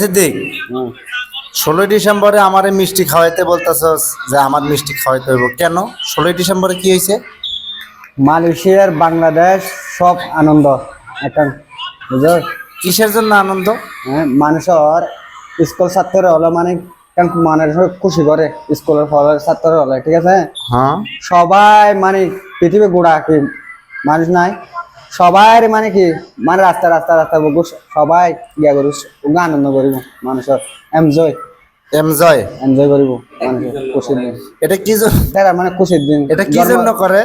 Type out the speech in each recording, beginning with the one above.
সিদ্দিক ষোলোই ডিসেম্বরে আমার মিষ্টি খাওয়াইতে বলতেছস যে আমার মিষ্টি খাওয়াইতে হইব। কেন? ষোলোই ডিসেম্বরে কি হয়েছে মালয়েশিয়ার বাংলাদেশ সব আনন্দ। এখন বুঝো কিসের জন্য আনন্দ? হ্যাঁ মানুষের স্কুল ছাত্র হলো মানে কেন মানুষ খুশি করে? স্কুলের ফলের ছাত্র হলে ঠিক আছে? হ্যাঁ। সবাই মানে পৃথিবী গোড়া কি। মানুষ নাই। সবাই মানে কি? মানে রাস্তা রাস্তা রাস্তা বকু সবাই ইয়া করিব আনন্দ করিব মানুষের। এনজয় এনজয় করিব মানুষের খুশির দিন। এটা কি তারা মানে খুশির দিন। এটা কি জন্ম- জন্য করে?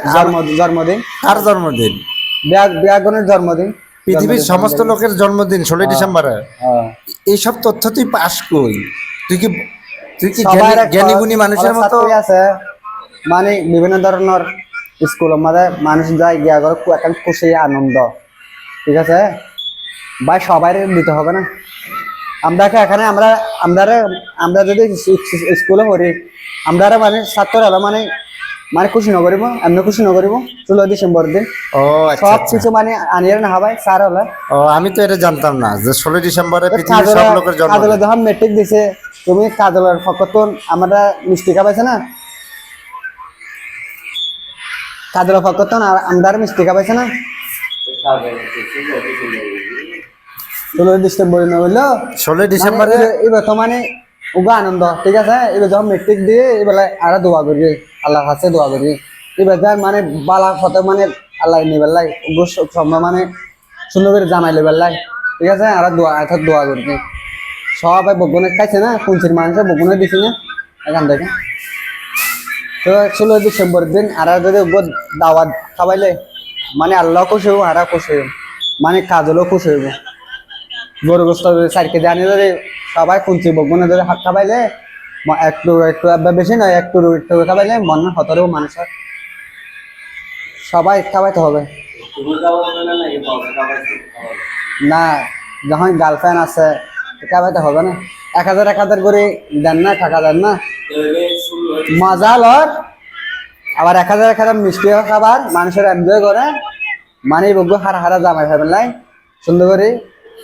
জন্মদিন। কার জন্মদিন? বিয়া জন্মদিন। পৃথিবীর সমস্ত লোকের জন্মদিন ষোলোই ডিসেম্বরে। হ্যাঁ। এইসব তথ্য তুই পাস কই? তুই কি তুই কি সবার জ্ঞানী- গুণী মানুষের মতো? আছে? মানে বিভিন্ন ধরনের স্কুলের মধ্যে মানুষ যায় গিয়া করে একটা খুশি আনন্দ। ঠিক আছে? ভাই সবাই দিতে হবে না? আমরা এখানে আমরা আমরা আমরা যদি স্কু- স্কুলে পড়ি আমরা মানে ছাত্র হলো মানে মানে খুশি নকরিব এমনি খুশি নকরিব ষোলো ডিসেম্বর দিন। ও আচ্ছা সব আচ্ছা। কিছু মানে আনিয়ে না হবাই স্যার হলে। ও আমি তো এটা জানতাম না যে ষোলোই ডিসেম্বরে পৃথিবীর সব লোকের জন্ম কাজলে যখন মেট্রিক দিছে। তুমি কাজলের ফকতন আমরা মিষ্টি খাবাইছে না? কাজলের ফকতন আর আমরা মিষ্টি খাবাইছে না? ষোলো ডিসেম্বর না বলল? ষোলোই ডিসেম্বরে? এবার তো মানে উগা আনন্দ ঠিক আছে? এবার যখন মেট্রিক দিয়ে এবার আরও দোয়া করি আল্লাহর কাছে দোয়া করি। এবার যার মানে বালা ফতে মানে আল্লাহ নিবার লাই সময় মানে সুন্দর করে জামাই লেবার লাই ঠিক আছে? আর দোয়া এত দোয়া করি। সবাই বগুনে খাইছে না? কুঞ্চির মানুষে বগুনে দিছি না? এখান থেকে। তো ষোলো ডিসেম্বর দিন আর যদি দাওয়াত খাবাইলে মানে আল্লাহ খুশি হইব, আর খুশি হইব। মানে কাজলও খুশি হইব। গরু গোস্ত চার কেজি আনি যদি সবাই কুঞ্চি বগুনে ধরে হাত খাবাইলে একটু একটু বেশি নয়, একটু একটু খাবাইলে মন হতরেও মানুষের সবাই খাবাইতে হবে। না, যখন গার্লফ্রেন্ড আছে, খাবাইতে হবে না। এক হাজার এক হাজার করে দেন না, টাকা দেন না। মজা লর আবার এক হাজার এক হাজার মিষ্টিও খাবার মানুষের এনজয় করে। মানে বগু হারা হারা জামাই খাবেন লাই সুন্দর করে।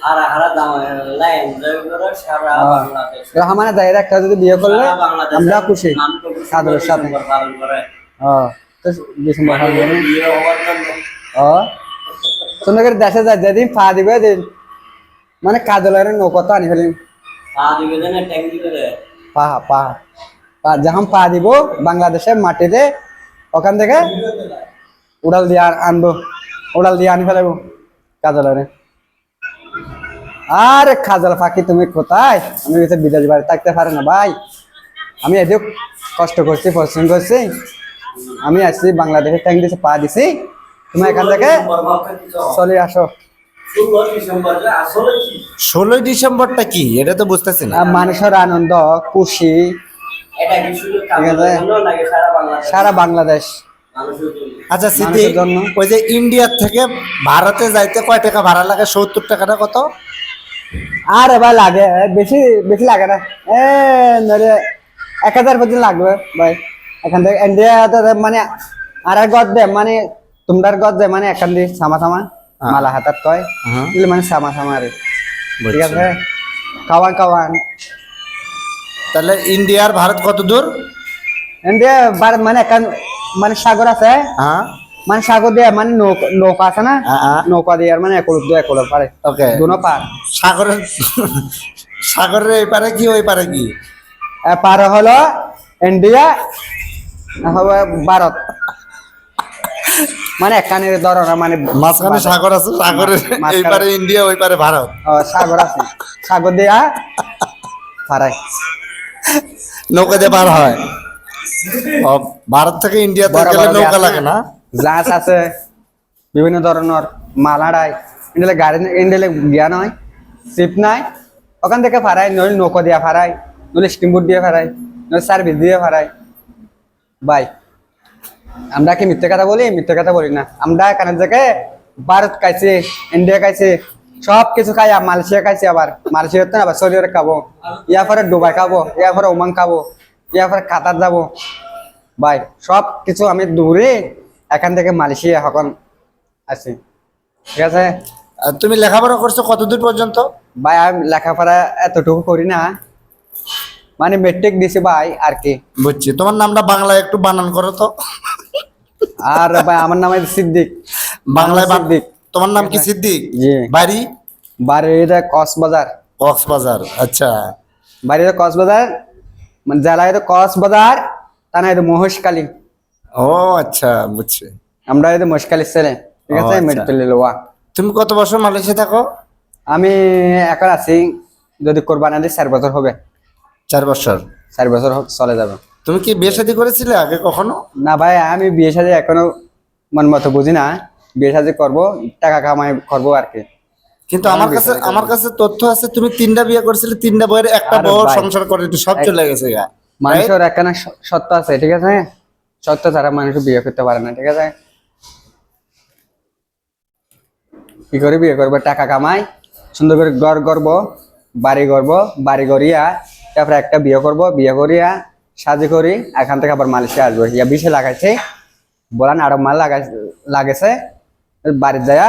হারা হারা দাম লাইন করে সারা বাংলাদেশ। রহমানের একটা যদি বিয়ে করলে আমরা খুশি। সাদরের সাথে। হ্যাঁ। তো ডিসেম্বর মানে হবে না বিয়ে হওয়ার জন্য। ও সুন্দর করে দেশে যায় যেদিন পা দিবে দিন মানে কাজলের নৌকত আনি ফেলিম পা দিবে না ট্যাঙ্ক দিবে রে পা। পা যখন পা দিব বাংলাদেশের মাটিতে ওখান থেকে উড়াল দিয়ে আনব উড়াল দিয়ে আনি ফেলাবো কাজলের। আরে খাজাল ফাঁকি তুমি কোথায়? আমি বিদেশ বাড়ি থাকতে পারে না ভাই। আমি এদিক কষ্ট করছি পরিশ্রম করছি। আমি আসছি বাংলাদেশের ট্যাঙ্ক দিছে পা দিছি। তুমি এখান থেকে চলে আসো। ষোলোই ডিসেম্বরটা কি? এটা তো বুঝতেছি না। মানুষের আনন্দ খুশি সারা বাংলাদেশ? সারা বাংলাদেশ। মানুষের জন্য। আচ্ছা সিদ্ধি ওই যে ইন্ডিয়ার থেকে ভারতে যাইতে কয় টাকা ভাড়া লাগে? সত্তর টাকাটা কত? আর এবার লাগে। বেশি বেশি লাগে না। এ ধরে এক হাজার পর্যন্ত লাগবে ভাই। এখান থেকে ইন্ডিয়া মানে আর এক গদ দে মানে তোমরার গদ দে মানে এখান দিয়ে সামা সামা। মালা হাতাত কয়। মানে সামা সামা আর ঠিক। আছে? কাওয়ান কাওয়ান। তাহলে ইন্ডিয়ার ভারত কত দূর? ইন্ডিয়া ভারত মানে এখান মানে সাগর আছে। হ্যাঁ। মানে সাগর দিয়ে মানে নৌকা নৌকা আছে না? হ্যাঁ, হ্যাঁ। নৌকা দিয়ে মানে একলুপ দিয়ে একলুপ পারে। ওকে। দুনো পার। সাগরের সাগরের এই পারে কি ওই পারে কি? পার হলো ইন্ডিয়া হবে ভারত। মানে এখানে ধরো মানে মাঝখানে সাগর আছে সাগরের এই পারে ইন্ডিয়া ওই পারে ভারত। সাগর আছে। সাগর দিয়া পারায় নৌকা দিয়ে পার হয়। ভারত থেকে ইন্ডিয়াতে গেলে নৌকা লাগে না? জাহাজ আছে বিভিন্ন ধরনের মালাড়াই ইন্ডিয়ালে গাড়ি ইন্ডিয়ালে গিয়া নয় শিপ নাই। ওখান থেকে ফারাই নইলে নৌকা দিয়া ফারাই নইলে স্টিমবোট দিয়ে ফারাই নইলে সার্ভিস দিয়ে ফারাই বাই আমরা কি মিথ্যে কথা বলি? মিথ্যে কথা বলি না। আমরা এখানে থেকে ভারত খাইছি ইন্ডিয়া খাইছি সব কিছু খাই আর মালয়েশিয়া খাইছি আবার। মালয়েশিয়াতে না আবার সৌদি আরব খাব। ইয়ার পরে দুবাই খাব ইয়ার পরে ওমান খাব ইয়ার পরে কাতার যাব। ভাই সব কিছু আমি দূরে এখান থেকে মালয়েশিয়া এখন আছি। ঠিক আছে? তুমি লেখাপড়া করছ কতদূর পর্যন্ত? ভাই আমি লেখাপড়া এতটুকু করি না। মানে মেট্রিক দিছি ভাই আর কি। বুঝছি। তোমার নামটা বাংলায় একটু বানান করো তো। আর ভাই আমার নাম সিদ্দিক। বাংলায় সিদ্দিক। তোমার নাম কি সিদ্দিক? জি। বাড়ি? বাড়িতে কক্সবাজার। কক্সবাজার আচ্ছা। বাড়িতে কক্সবাজার মানে জেলা হয়তো কক্সবাজার তা না হয়তো মহেশখালী। ও আচ্ছা বুঝছি। আমরা হয়তো মহেশখালীর ছেলে ঠিক আছে? আচ্ছা। মেট্রিক লোয়া তুমি কত বছর মালয়েশিয়া থাকো? আমি এখন আছি যদি কোরবানি দিই চার বছর হবে। চার বছর? চার বছর চলে যাবে। তুমি কি বিয়ে শাদী করেছিলে আগে কখনো? না ভাই আমি বিয়ে সাথে এখনও মন মতো বুঝি না। বিয়ে করব টাকা কামাই করব আর কি। কিন্তু আমার কাছে আমার কাছে তথ্য আছে তুমি তিনটা বিয়ে করেছিলে তিনটা বইয়ের একটা বউ সংসার করে একটু সব চলে গেছে মানুষের একখানা সত্য আছে ঠিক আছে? সত্য ছাড়া মানুষ বিয়ে করতে পারে না ঠিক আছে? কি করে বিয়ে করব? টাকা কামাই সুন্দর করে ঘর করব বাড়ি করব বাড়ি করিয়া তারপরে একটা বিয়ে করব বিয়ে করিয়া সাজি করি এখান থেকে আবার মালয়েশিয়া আসব। ইয়া বিষে লাগাইছে বলান আরও মাল লাগাই লাগেছে। বাড়ি যায়া